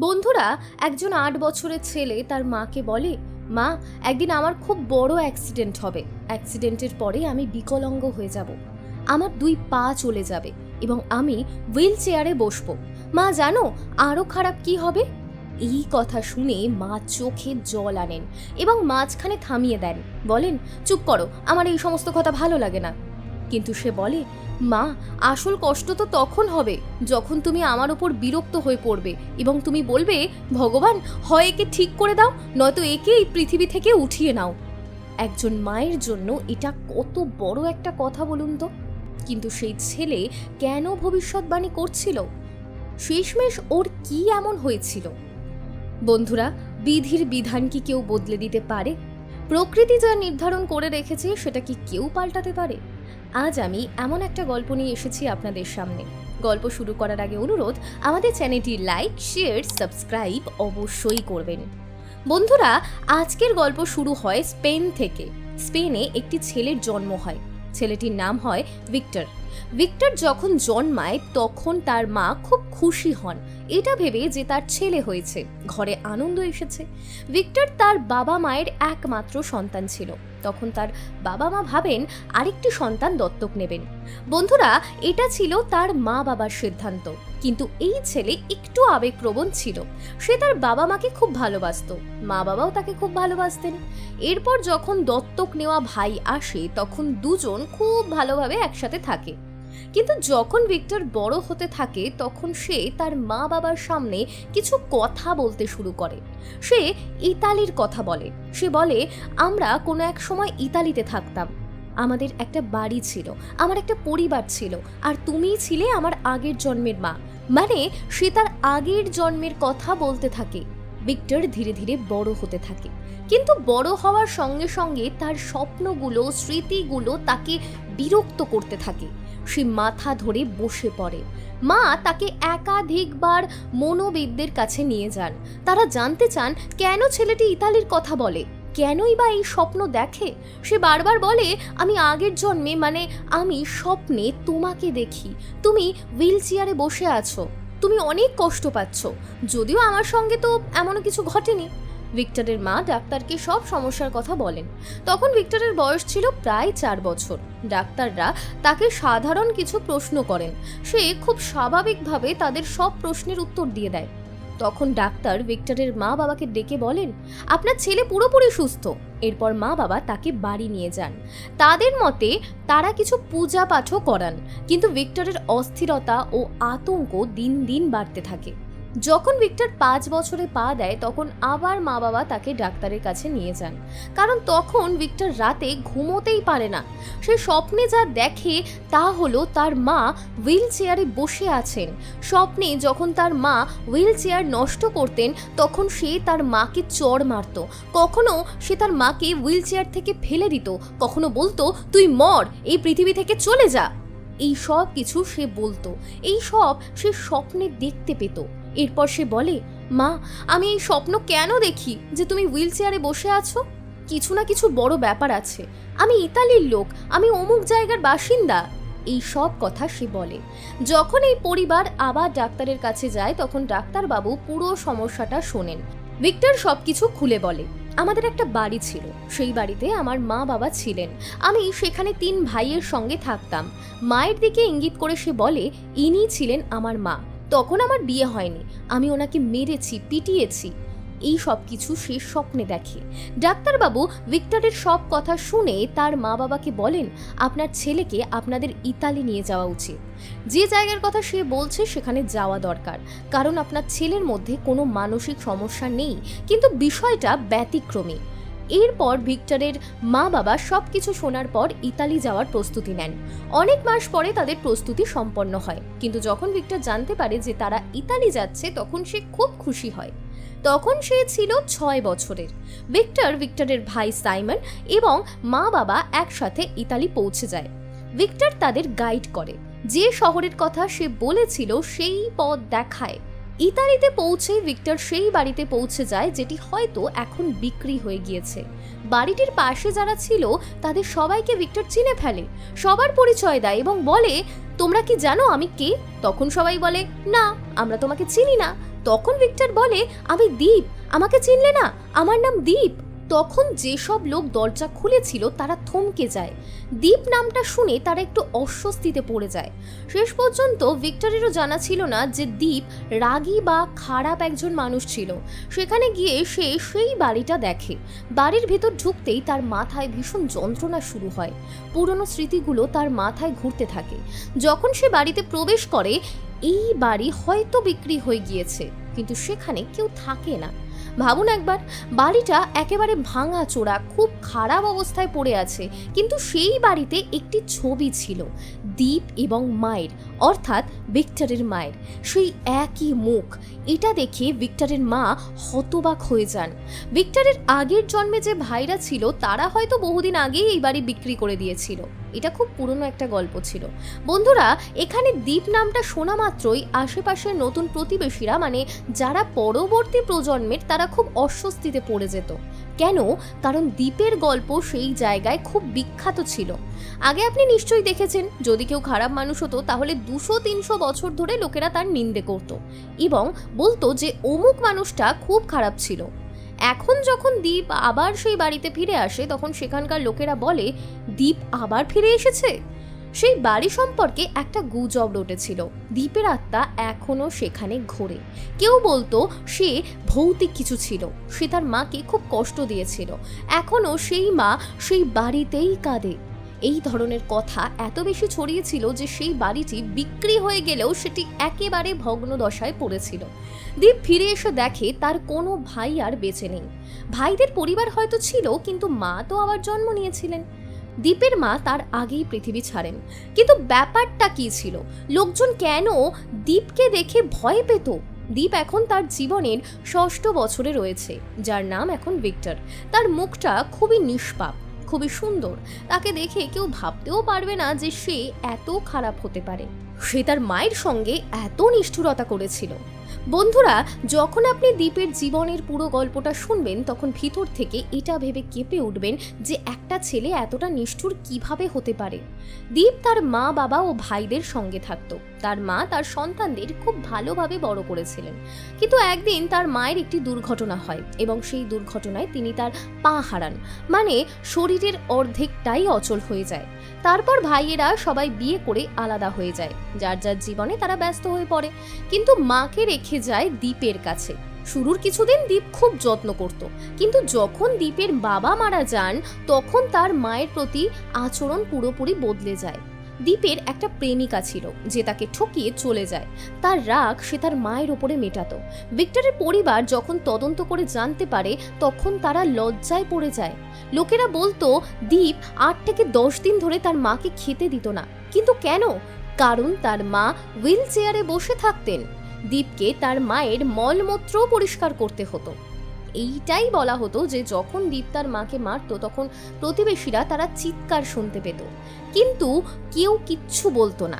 বন্ধুরা, একজন আট বছরের ছেলে তার মাকে বলে, মা, একদিন আমার খুব বড় অ্যাক্সিডেন্ট হবে। অ্যাক্সিডেন্টের পরে আমি বিকলাঙ্গ হয়ে যাব। আমার দুই পা চলে যাবে এবং আমি হুইল চেয়ারে বসব। মা, জানো আরও খারাপ কি হবে? এই কথা শুনে মা চোখে জল আনেন এবং মাঝখানে থামিয়ে দেন। বলেন, চুপ করো, আমার এই সমস্ত কথা ভালো লাগে না। কিন্তু সে বলে, মা, আসল কষ্ট তো তখন হবে যখন তুমি আমার ওপর বিরক্ত হয়ে পড়বে এবং তুমি বলবে, ভগবান, হয় একে ঠিক করে দাও, নয়তো একে এই পৃথিবী থেকে উঠিয়ে নাও একজন মায়ের জন্য এটা কত বড় একটা কথা বলুন তো। কিন্তু সেই ছেলে কেন ভবিষ্যৎবাণী করছিল? শেষমেশ ওর কি এমন হয়েছিল? বন্ধুরা, বিধির বিধান কি কেউ বদলে দিতে পারে? প্রকৃতি যা নির্ধারণ করে রেখেছে সেটা কি কেউ পাল্টাতে পারে? আজ আমি এমন একটা গল্প নিয়ে এসেছি আপনাদের সামনে। গল্প শুরু করার আগে অনুরোধ, আমাদের চ্যানেলটি লাইক, শেয়ার, সাবস্ক্রাইব অবশ্যই করবেন। বন্ধুরা, আজকের গল্প শুরু হয় স্পেন থেকে। স্পেনে একটি ছেলের জন্ম হয়। ছেলেটির নাম হয় ভিক্টর। ভিক্টর যখন জন্মায়, তখন তার মা খুব খুশি হন। এটা ভেবে যে তার ছেলে হয়েছে। ঘরে আনন্দ এসেছে। ভিক্টর তার বাবা মায়ের একমাত্র সন্তান ছিল। তখন তার বাবা মা ভাবেন, আরেকটি সন্তান দত্তক নেবেন। বন্ধুরা, এটা ছিল তার মা বাবার সিদ্ধান্ত। কিন্তু এই ছেলে একটু আবেগপ্রবণ ছিল। সে তার বাবা মাকে খুব ভালোবাসতো। মা বাবাও তাকে খুব ভালোবাসতেন। এরপর যখন দত্তক নেওয়া ভাই আসে, তখন দুজন খুব ভালোভাবে একসাথে থাকে। কিন্তু যখন ভিক্টর বড় হতে থাকে, তখন সে তার মা বাবার সামনে কিছু কথা বলতে শুরু করে। সে ইতালির কথা বলে। সে বলে, আমরা কোনো এক সময় ইতালিতে থাকতাম। আমাদের একটা বাড়ি ছিল, আমার একটা পরিবার ছিল, আর তুমিই ছিলে আমার আগের জন্মের মা। মানে সে তার আগের জন্মের কথা বলতে থাকে। ভিক্টর ধীরে ধীরে বড় হতে থাকে। কিন্তু বড় হওয়ার সঙ্গে সঙ্গে তার স্বপ্নগুলো, স্মৃতিগুলো তাকে বিরক্ত করতে থাকে। সে মাথা ধরে বসে পড়ে। মা তাকে একাধিকবার মনোবিদদের কাছে নিয়ে যান। তারা জানতে চান, কেন ছেলেটি ইতালির কথা বলে? কেনই বা এই স্বপ্ন দেখে? সে বারবার বলে, আমি আগের জন্মে মানে আমি স্বপ্নে তোমাকে দেখি। তুমি হুইল চেয়ারে বসে আছো। তুমি অনেক কষ্ট পাচ্ছ। যদিও আমার সঙ্গে তো এমন কিছু ঘটেনি। ভিক্টরের মা ডাক্তারকে সব সমস্যার কথা বলেন। তখন ভিক্টরের বয়স ছিল প্রায় চার বছর। ডাক্তাররা তাকে সাধারণ কিছু প্রশ্ন করেন। সে খুব স্বাভাবিকভাবে তাদের সব প্রশ্নের উত্তর দিয়ে দেয়। তখন ডাক্তার ভিক্টরের মা বাবাকে ডেকে বলেন, আপনার ছেলে পুরোপুরি সুস্থ। এরপর মা বাবা তাকে বাড়ি নিয়ে যান। তাদের মতে তারা কিছু পূজা পাঠও করান, কিন্তু ভিক্টরের অস্থিরতা ও আতঙ্ক দিন দিন বাড়তে থাকে। যখন ভিক্টর পাঁচ বছরে পা দেয়, তখন আবার মা বাবা তাকে ডাক্তারের কাছে নিয়ে যান। কারণ তখন ভিক্টর রাতে ঘুমোতেই পারে না। সে স্বপ্নে যা দেখে, তা হলো তার মা হুইল চেয়ারে বসে আছেন। স্বপ্নে যখন তার মা হুইল চেয়ার নষ্ট করতেন, তখন সে তার মাকে চড় মারত। কখনো সে তার মাকে হুইল চেয়ার থেকে ফেলে দিত, কখনো বলতো, তুই মর, এই পৃথিবী থেকে চলে যা। এই সব কিছু সে বলতো। এই সব সে স্বপ্নে দেখতে পেত। এরপর সে বলে, মা, আমি এই স্বপ্ন কেন দেখি যে তুমি হুইল চেয়ারে বসে আছো? কিছু না কিছু বড় ব্যাপার আছে। আমি ইতালির লোক, আমি অমুক জায়গার বাসিন্দা। এই সব কথা সে বলে। যখন এই পরিবার আবার ডাক্তারের কাছে যায়, তখন ডাক্তারবাবু পুরো সমস্যাটা শোনেন। ভিক্টর সব কিছু খুলে বলে, আমাদের একটা বাড়ি ছিল। সেই বাড়িতে আমার মা বাবা ছিলেন। আমি সেখানে তিন ভাইয়ের সঙ্গে থাকতাম। মায়ের দিকে ইঙ্গিত করে সে বলে, ইনি ছিলেন আমার মা। তখন আমার বিয়ে হয়নি। আমি ওনাকে মেরেছি, পিটিয়েছি। এই সব কিছু সে স্বপ্নে দেখে। ডাক্তারবাবু ভিক্টরের সব কথা শুনে তার মা বাবাকে বলেন, আপনার ছেলেকে আপনাদের ইতালি নিয়ে যাওয়া উচিত। যে জায়গার কথা সে বলছে সেখানে যাওয়া দরকার। কারণ আপনার ছেলের মধ্যে কোনো মানসিক সমস্যা নেই। কিন্তু বিষয়টা ব্যতিক্রমী। এরপর ভিক্টরের মা বাবা সব কিছু শোনার পর ইতালি যাওয়ার প্রস্তুতি নেন। অনেক মাস পরে তাদের প্রস্তুতি সম্পন্ন হয়। কিন্তু যখন ভিক্টর জানতে পারে যে তারা ইতালি যাচ্ছে, তখন সে খুব খুশি হয়। তখন সে ছিল ছয় বছরের। ভিক্টর, ভিক্টরের ভাই সাইমন এবং মা বাবা একসাথে ইতালি পৌঁছে যায়। ভিক্টর তাদের গাইড করে। যে শহরের কথা সে বলেছিল, সেই পথ দেখায়। ইতালিতে পৌঁছে ভিক্টর সেই বাড়িতে পৌঁছে যায় যেটি হয়তো এখন বিক্রি হয়ে গিয়েছে। বাড়িটির পাশে যারা ছিল, তাদের সবাইকে ভিক্টর চিনে ফেলে, সবার পরিচয় দেয় এবং বলে, তোমরা কি জানো আমি কে? তখন সবাই বলে, না, আমরা তোমাকে চিনি না। তখন ভিক্টর বলে, আমি দ্বীপ আমাকে চিনলে না? আমার নাম দীপ। তখন যেসব লোক দরজা খুলেছিল তারা থমকে যায়। দীপ নামটা শুনে তারা একটু অস্বস্তিতে পড়ে যায়। শেষ পর্যন্ত ভিক্টরেরও জানা ছিল না যে দ্বীপ রাগী বা খারাপ একজন মানুষ ছিল। সেখানে গিয়ে সে সেই বাড়িটা দেখে। বাড়ির ভেতর ঢুকতেই তার মাথায় ভীষণ যন্ত্রণা শুরু হয়। পুরনো স্মৃতিগুলো তার মাথায় ঘুরতে থাকে। যখন সে বাড়িতে প্রবেশ করে, এই বাড়ি হয়তো বিক্রি হয়ে গিয়েছে, কিন্তু সেখানে কেউ থাকে না। ভাবুন একবার, বাড়িটা একেবারে ভাঙা চোরা, খুব খারাপ অবস্থায় পড়ে আছে। কিন্তু সেই বাড়িতে একটি ছবি ছিল, দীপ এবং মায়ের। অর্থাৎ ভিক্টরের মায়ের। সেই একই মুখ। এটা দেখে ভিক্টরের মা হতবাক হয়ে যান। ভিক্টরের আগের জন্মে যে ভাইরা ছিল, তারা হয়তো বহুদিন আগেই এই বাড়ি বিক্রি করে দিয়েছিল। এটা খুব পুরনো একটা গল্প ছিল। বন্ধুরা, এখানে দ্বীপ নামটা শোনা মাত্রই আশেপাশের নতুন প্রতিবেশীরা মানে যারা পরবর্তী প্রজন্মের, তারা খুব অস্বস্তিতে পড়ে যেত। কেন? কারণ দ্বীপের গল্প সেই জায়গায় খুব বিখ্যাত ছিল। আগে আপনি নিশ্চয়ই দেখেছেন, যদি কেউ খারাপ মানুষ হতো, তাহলে দুশো, তিনশো বছর ধরে লোকেরা তার নিন্দে করত। এবং বলতো যে, অমুক মানুষটা খুব খারাপ ছিল। এখন যখন দ্বীপ আবার সেই বাড়িতে ফিরে আসে, তখন সেখানকার লোকেরা বলে দ্বীপ আবার ফিরে এসেছে? সেই বাড়ি সম্পর্কে একটা গুজব রটেছিল। দ্বীপের আত্মা এখনও সেখানে ঘোরে। কেউ বলতো, সে ভৌতিক কিছু ছিল। সে তার মাকে খুব কষ্ট দিয়েছিল। এখনও সেই মা সেই বাড়িতেই কাঁদে। এই ধরনের কথা এত বেশি ছড়িয়েছিল যে সেই বাড়িটি বিক্রি হয়ে গেলেও সেটি একেবারে ভগ্ন দশায় পড়েছিল। দীপ ফিরে এসে দেখে তার কোনো ভাই আর বেঁচে নেই। ভাইদের পরিবার হয়তো ছিল, কিন্তু মা তো আবার জন্ম নিয়েছিলেন। দীপের মা তার আগেই পৃথিবী ছাড়েন। কিন্তু ব্যাপারটা কি ছিল? লোকজন কেন দীপকে দেখে ভয় পেত? দীপ এখন তার জীবনের ষষ্ঠ বছরে রয়েছে, যার নাম এখন ভিক্টর। তার মুখটা খুবই নিষ্পাপ, খুবই সুন্দর। তাকে দেখে কেউ ভাবতেও পারবে না যে সে এত খারাপ হতে পারে। সে তার মায়ের সঙ্গে এত নিষ্ঠুরতা করেছিল। বন্ধুরা, যখন আপনি দ্বীপের জীবনের পুরো গল্পটা শুনবেন, তখন ভিতর থেকে এটা ভেবে কেঁপে উঠবেন যে একটা ছেলে এতটা নিষ্ঠুর কীভাবে হতে পারে। দ্বীপ তার মা, বাবা ও ভাইদের সঙ্গে থাকতো। তার মা তার সন্তানদের খুব ভালোভাবে বড় করেছিলেন। কিন্তু একদিন তার মায়ের একটি দুর্ঘটনা হয় এবং সেই দুর্ঘটনায় তিনি তার পা হারান। মানে শরীরের অর্ধেকটাই অচল হয়ে যায়। তারপর ভাইয়েরা সবাই বিয়ে করে আলাদা হয়ে যায়। যার যার জীবনে তারা ব্যস্ত হয়ে পড়ে। কিন্তু মাকে রেখে যায় দ্বীপের কাছে। শুরুর কিছুদিন দ্বীপ খুব যত্ন করত। কিন্তু যখন দ্বীপের বাবা মারা যান, তখন তার মায়ের প্রতি আচরণ পুরোপুরি বদলে যায়। দ্বীপের একটা প্রেমিকা ছিল, যে তাকে ঠকিয়ে চলে যায়। তার রাগ সে তার মায়ের ওপরে মেটাতো। ভিক্টরের পরিবার যখন তদন্ত করে জানতে পারে, তখন তারা লজ্জায় পড়ে যায়। লোকেরা বলতো, দ্বীপ আট থেকে দশ দিন ধরে তার মাকে খেতে দিত না। কিন্তু কেন? কারণ তার মা হুইল চেয়ারে বসে থাকতেন। দীপকে তার মায়ের মলমূত্রও পরিষ্কার করতে হতো। এইটাই বলা হতো যে যখন দীপ তার মাকে মারতো, তখন প্রতিবেশীরা তারা চিৎকার শুনতে পেত। কিন্তু কেউ কিচ্ছু বলতো না।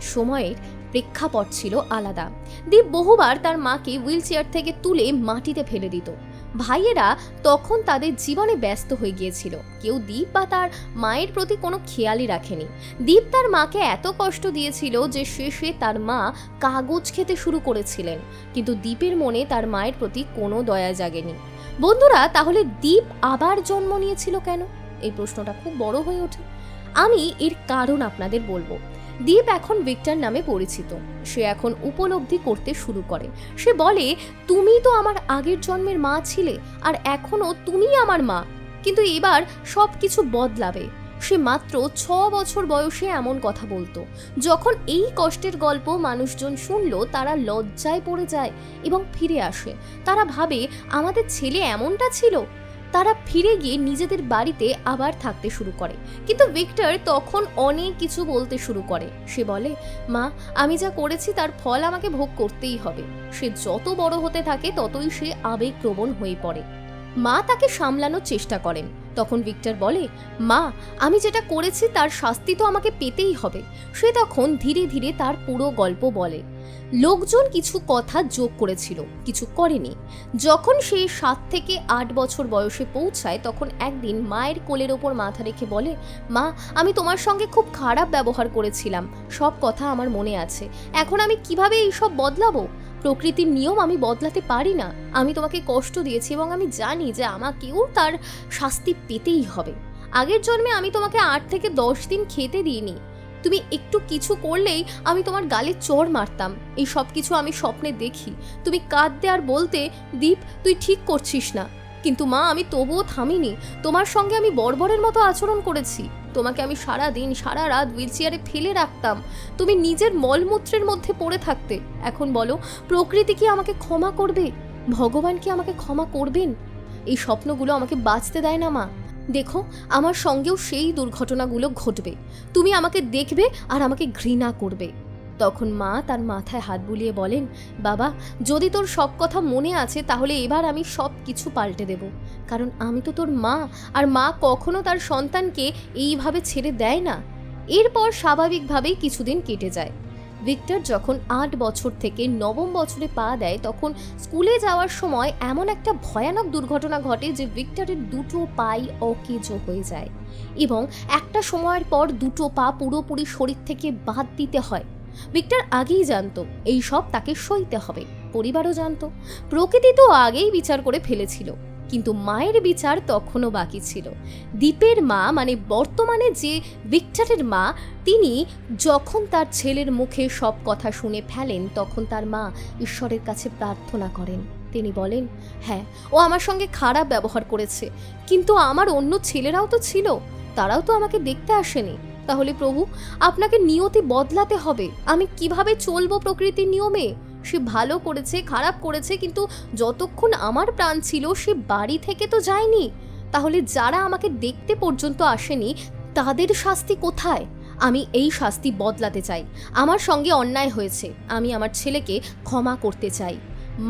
সময়ের প্রেক্ষাপট ছিল আলাদা। দীপ বহুবার তার মাকে হুইল চেয়ার থেকে তুলে মাটিতে ফেলে দিত। ভাইয়েরা তখন তাদের জীবনে ব্যস্ত হয়ে গিয়েছিল। কেউ দীপ বা তার মায়ের প্রতি কোনো খেয়ালই রাখেনি। দীপ তার মাকে এত কষ্ট দিয়েছিল যে শেষে তার মা কাগজ খেতে শুরু করেছিলেন। কিন্তু দীপের মনে তার মায়ের প্রতি কোনো দয়া জাগেনি। বন্ধুরা, তাহলে দীপ আবার জন্ম নিয়েছিল কেন? এই প্রশ্নটা খুব বড় হয়ে ওঠে। আমি এর কারণ আপনাদের বলব। দীপ এখন ভিক্টর নামে পরিচিত। সে এখন উপলব্ধি করতে শুরু করে। সে বলে, তুমি তো আমার আগের জন্মের মা ছিলে, আর এখনও তুমি আমার মা। কিন্তু এবার সব কিছু বদলাবে। সে মাত্র ছ বছর বয়সে এমন কথা বলতো। যখন এই কষ্টের গল্প মানুষজন শুনল, তারা লজ্জায় পড়ে যায় এবং ফিরে আসে। তারা ভাবে, আমাদের ছেলে এমনটা ছিল? তারা ফিরে গিয়ে নিজেদের বাড়িতে আবার থাকতে শুরু করে। কিন্তু ভিক্টর তখন অনেক কিছু বলতে শুরু করে। সে বলে, মা, আমি যা করেছি তার ফল আমাকে ভোগ করতেই হবে। সে যত বড় হতে থাকে ততই সে আবেগপ্রবণ হয়ে পড়ে। মা তাকে সামলানোর চেষ্টা করেন। তখন ভিক্টর বলে, মা, আমি যেটা করেছি তার শাস্তি তো আমাকে পেতেই হবে। সে তখন ধীরে ধীরে তার পুরো গল্প বলে। লোকজন কিছু কথা যোগ করেছিল, কিছু করেনি। যখন সে সাত থেকে আট বছর বয়সে পৌঁছায়, তখন একদিন মায়ের কোলের ওপর মাথা রেখে বলে, মা, আমি তোমার সঙ্গে খুব খারাপ ব্যবহার করেছিলাম। সব কথা আমার মনে আছে। এখন আমি কীভাবে এইসব বদলাবো? প্রকৃতির নিয়ম আমি বদলাতে পারি না। আমি তোমাকে কষ্ট দিয়েছি এবং আমি জানি যে আমাকেও তার শাস্তি পেতেই হবে। আগের জন্মে আমি তোমাকে আট থেকে দশ দিন খেতে দিইনি। তুমি একটু কিছু করলেই আমি তোমার গালে চড় মারতাম। এই সব কিছু আমি স্বপ্নে দেখি। তুমি কাঁদতে আর বলতে, দীপ, তুই ঠিক করছিস না। কিন্তু মা, আমি তবুও থামিনি। তোমার সঙ্গে আমি বর্বরের মতো আচরণ করেছি। তোমাকে আমি সারা দিন সারা রাত হুইল চেয়ারে ফেলে রাখতাম। তুমি নিজের মলমূত্রের মধ্যে পড়ে থাকতে। এখন বলো, প্রকৃতি কি আমাকে ক্ষমা করবে? ভগবান কি আমাকে ক্ষমা করবেন? এই স্বপ্নগুলো আমাকে বাঁচতে দেয় না মা। দেখো, আমার সঙ্গেও সেই দুর্ঘটনাগুলো ঘটবে। তুমি আমাকে দেখবে আর আমাকে ঘৃণা করবে। তখন মা তার মাথায় হাত বুলিয়ে বলেন, বাবা, যদি তোর সব কথা মনে আছে, তাহলে এবার আমি সব কিছু পাল্টে দেব। কারণ আমি তো তোর মা, আর মা কখনো তার সন্তানকে এইভাবে ছেড়ে দেয় না। এরপর স্বাভাবিকভাবেই কিছুদিন কেটে যায়। ভিক্টর যখন আট বছর থেকে নবম বছরে পা দেয়, তখন স্কুলে যাওয়ার সময় এমন একটা ভয়ানক দুর্ঘটনা ঘটে যে ভিক্টরের দুটো পাই অকেজো হয়ে যায় এবং একটা সময়ের পর দুটো পা পুরোপুরি শরীর থেকে বাদ দিতে হয়। ভিক্টর আগেই জানতো এই সব তাকে সইতে হবে, পরিবারও জানতো, প্রকৃতি তো আগেই বিচার করে ফেলেছিল। কিন্তু মায়ের বিচার তখনও বাকি ছিল। দীপের মা মানে বর্তমানে যে ভিক্টরের মা, তিনি যখন তার ছেলের মুখে সব কথা শুনে ফেলেন, তখন তার মা ঈশ্বরের কাছে প্রার্থনা করেন। তিনি বলেন হ্যাঁ ও আমার সঙ্গে খারাপ ব্যবহার করেছে, কিন্তু আমার অন্য ছেলেরাও তো ছিল, তারাও তো আমাকে দেখতে আসেনি। তাহলে প্রভু, আপনাকে নিয়তি বদলাতে হবে। আমি কীভাবে চলবো প্রকৃতির নিয়মে? সে ভালো করেছে, খারাপ করেছে, কিন্তু যতক্ষণ আমার প্রাণ ছিল সে বাড়ি থেকে তো যায়নি। তাহলে যারা আমাকে দেখতে পর্যন্ত আসেনি, তাদের শাস্তি কোথায়? আমি এই শাস্তি বদলাতে চাই। আমার সঙ্গে অন্যায় হয়েছে। আমি আমার ছেলেকে ক্ষমা করতে চাই।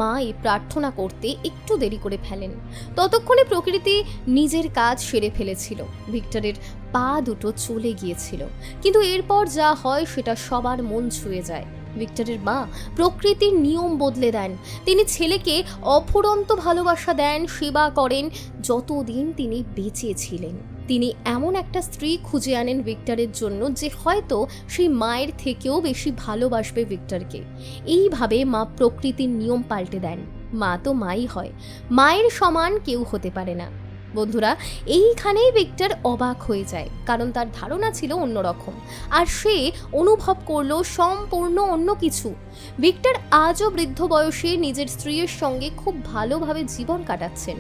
মা এই প্রার্থনা করতে একটু দেরি করে ফেলেন। ততক্ষণে প্রকৃতি নিজের কাজ সেরে ফেলেছিল। ভিক্টরের পা দুটো চলে গিয়েছিল। কিন্তু এরপর যা হয় সেটা সবার মন ছুঁয়ে যায়। ভিক্টরের মা প্রকৃতির নিয়ম বদলে দেন। তিনি ছেলেকে অফুরন্ত ভালোবাসা দেন, সেবা করেন, যতদিন তিনি বেঁচে ছিলেন। তিনি এমন একটা স্ত্রী খুঁজে আনেন ভিক্টরের জন্য যে হয়তো সেই মায়ের থেকেও বেশি ভালোবাসবে ভিক্টরকে। এইভাবে মা প্রকৃতির নিয়ম পাল্টে দেন। মা তো মাই হয়। মায়ের সমান কেউ হতে পারে না। বন্ধুরা, এইখানেই ভিক্টর অবাক হয়ে যায়, কারণ তার ধারণা ছিল অন্যরকম। আর সে অনুভব করল সম্পূর্ণ অন্য কিছু। ভিক্টর আজও বৃদ্ধ বয়সে নিজের স্ত্রীর সঙ্গে খুব ভালোভাবে জীবন কাটাচ্ছেন।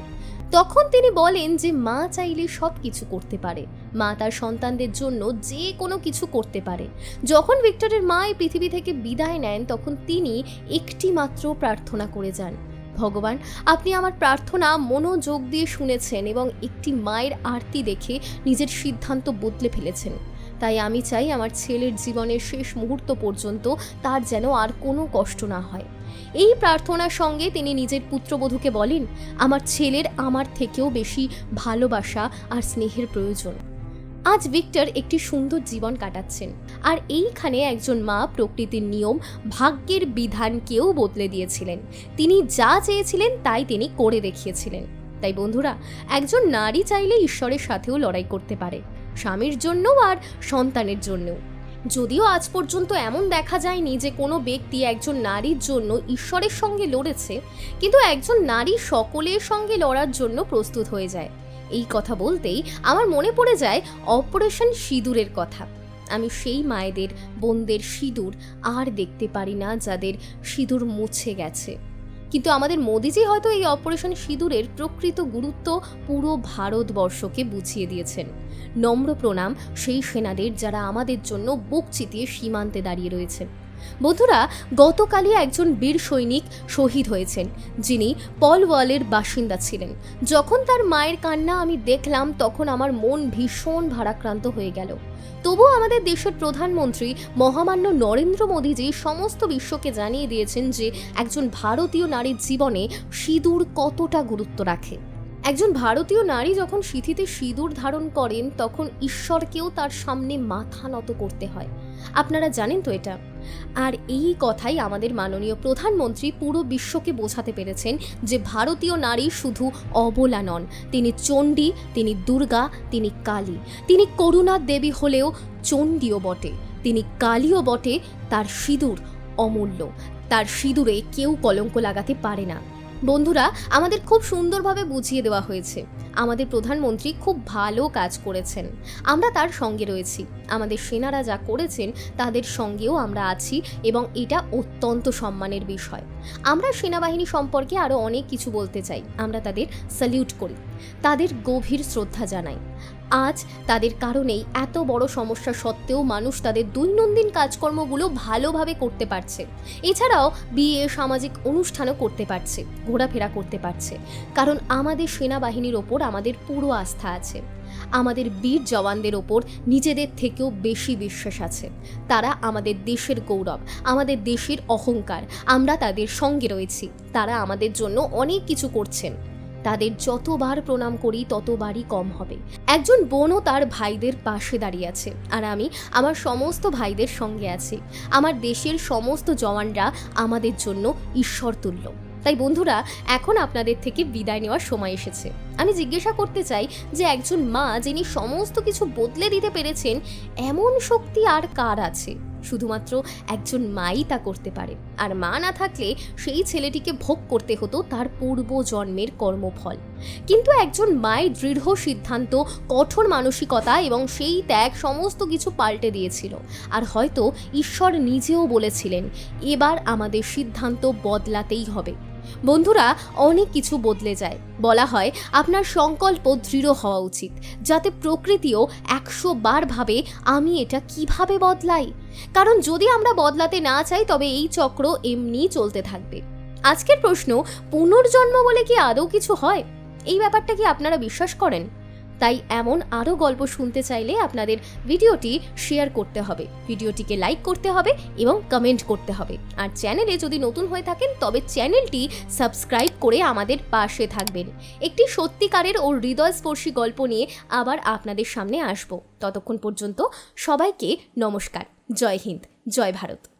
তখন তিনি বলেন যে মা চাইলে সব কিছু করতে পারে। মা তার সন্তানদের জন্য যে কোনো কিছু করতে পারে। যখন ভিক্টরের মা এই পৃথিবী থেকে বিদায় নেন, তখন তিনি একটি মাত্র প্রার্থনা করে যান। ভগবান, আপনি আমার প্রার্থনা মনোযোগ দিয়ে শুনেছেন এবং একটি মায়ের আরতি দেখে নিজের সিদ্ধান্ত বদলে ফেলেছেন। তাই আমি চাই আমার ছেলের জীবনের শেষ মুহূর্ত পর্যন্ত তার যেন আর কোনো কষ্ট না হয়। এই প্রার্থনার সঙ্গে তিনি নিজের পুত্রবধূকে বলেন, আমার ছেলের আমার থেকেও বেশি ভালোবাসা আর স্নেহের প্রয়োজন। আজ ভিক্টর একটি সুন্দর জীবন কাটাচ্ছেন। আর এইখানে একজন মা প্রকৃতির নিয়ম, ভাগ্যের বিধানকেও বদলে দিয়েছিলেন। তিনি যা চেয়েছিলেন, তাই তিনি করে দেখিয়েছিলেন। তাই বন্ধুরা, একজন নারী চাইলে ঈশ্বরের সাথেও লড়াই করতে পারে, স্বামীর জন্যও আর সন্তানের জন্যও। যদিও আজ পর্যন্ত এমন দেখা যায়নি যে কোনো ব্যক্তি একজন নারীর জন্য ঈশ্বরের সঙ্গে লড়েছে, কিন্তু একজন নারী সকলের সঙ্গে লড়ার জন্য প্রস্তুত হয়ে যায়। এই কথা বলতেই আমার মনে পড়ে যায় অপারেশন সিঁদুরের কথা। আমি সেই মায়েদের, বোনদের সিঁদুর আর দেখতে পারি না যাদের সিঁদুর মুছে গেছে। কিন্তু আমাদের মোদিজি হয়তো এই অপারেশন সিঁদুরের প্রকৃত গুরুত্ব পুরো ভারতবর্ষকে বুঝিয়ে দিয়েছেন। নম্র প্রণাম সেই সেনাদের যারা আমাদের জন্য বুক চিতিয়ে সীমান্তে দাঁড়িয়ে রয়েছেন বন্ধুরা, গতকালই একজন বীর সৈনিক শহীদ হয়েছেন, যিনি পলওয়ালের বাসিন্দা ছিলেন। যখন তার মায়ের কান্না আমি দেখলাম, তখন আমার মন ভীষণ ভারাক্রান্ত হয়ে গেল। তবুও আমাদের দেশের প্রধানমন্ত্রী মহামান্য নরেন্দ্র মোদীজি সমস্ত বিশ্বকে জানিয়ে দিয়েছেন যে, একজন ভারতীয় নারীর জীবনে সিঁদুর কতটা গুরুত্ব রাখে। একজন ভারতীয় নারী যখন সিঁথিতে সিঁদুর ধারণ করেন, তখন ঈশ্বরকেও তার সামনে মাথা নত করতে হয়। আপনারা জানেন তো এটা। আর এই কথাই আমাদের মাননীয় প্রধানমন্ত্রী পুরো বিশ্বকে বোঝাতে পেরেছেন যে ভারতীয় নারী শুধু অবলা নন, তিনি চণ্ডী, তিনি দুর্গা, তিনি কালী। তিনি করুণার দেবী হলেও চণ্ডীও বটে। তিনি কালীও বটে, তার সিঁদুর অমূল্য। তার সিঁদুরে কেউ কলঙ্ক লাগাতে পারে না। বন্ধুরা, আমাদের খুব সুন্দরভাবে বুঝিয়ে দেওয়া হয়েছে। আমাদের প্রধানমন্ত্রী খুব ভালো কাজ করেছেন। আমরা তার সঙ্গে রয়েছি। আমাদের সেনারা যা করেছেন, তাদের সঙ্গেও আমরা আছি এবং এটা অত্যন্ত সম্মানের বিষয়। আমরা সেনাবাহিনী সম্পর্কে আরও অনেক কিছু বলতে চাই। আমরা তাদের স্যালিউট করি। তাদের গভীর শ্রদ্ধা জানাই। আজ তাদের কারণেই এত বড় সমস্যা সত্ত্বেও মানুষ তাদের দৈনন্দিন কাজকর্মগুলো ভালোভাবে করতে পারছে। এছাড়াও বিয়ে, সামাজিক অনুষ্ঠানও করতে পারছে, ঘোরাফেরা করতে পারছে। কারণ আমাদের সেনাবাহিনীর ওপর আমাদের পুরো আস্থা আছে। আমাদের বীর জওয়ানদের ওপর নিজেদের থেকেও বেশি বিশ্বাস আছে। তারা আমাদের দেশের গৌরব, আমাদের দেশের অহংকার, আমরা তাদের সঙ্গে রয়েছি। তারা আমাদের জন্য অনেক কিছু করছেন। তাদের যতবার প্রণাম করি, ততবারই কম হবে। একজন বোনও তার ভাইদের পাশে দাঁড়িয়ে আছে আর আমি আমার সমস্ত ভাইদের সঙ্গে আছি। আমার দেশের সমস্ত জওয়ানরা আমাদের জন্য ঈশ্বর তুল্য। তাই বন্ধুরা, এখন আপনাদের থেকে বিদায় নেওয়ার সময় এসেছে। আমি জিজ্ঞাসা করতে চাই যে একজন মা যিনি সমস্ত কিছু বদলে দিতে পেরেছেন, এমন শক্তি আর কার আছে? শুধুমাত্র একজন মাই তা করতে পারে। আর মা না থাকলে সেই ছেলেটিকে ভোগ করতে হতো তার পূর্ব জন্মের কর্মফল। কিন্তু একজন মায়ের দৃঢ় সিদ্ধান্ত, কঠোর মানসিকতা এবং সেই ত্যাগ সমস্ত কিছু পাল্টে দিয়েছিল। আর হয়তো ঈশ্বর নিজেও বলেছিলেন, এবার আমাদের সিদ্ধান্ত বদলাতেই হবে। বন্ধুরা, অনেক কিছু বদলে যায়। বলা হয়, আপনার সংকল্প দৃঢ় হওয়া উচিত, যাতে প্রকৃতিও একশো বার ভাবে, আমি এটা কীভাবে বদলাই? কারণ যদি আমরা বদলাতে না চাই, তবে এই চক্র এমনি চলতে থাকবে। আজকের প্রশ্ন, পুনর্জন্ম বলে কি আদৌ কিছু হয়? এই ব্যাপারটা কি আপনারা বিশ্বাস করেন? তাই এমন আরও গল্প শুনতে চাইলে আপনাদের ভিডিওটি শেয়ার করতে হবে। ভিডিওটিকে লাইক করতে হবে এবং কমেন্ট করতে হবে। আর চ্যানেলে যদি নতুন হয়ে থাকেন, তবে চ্যানেলটি সাবস্ক্রাইব করে আমাদের পাশে থাকবেন। একটি সত্যিকারের ও হৃদয়স্পর্শী গল্প নিয়ে আবার আপনাদের সামনে আসব। ততক্ষণ পর্যন্ত সবাইকে নমস্কার। জয় হিন্দ, জয় ভারত।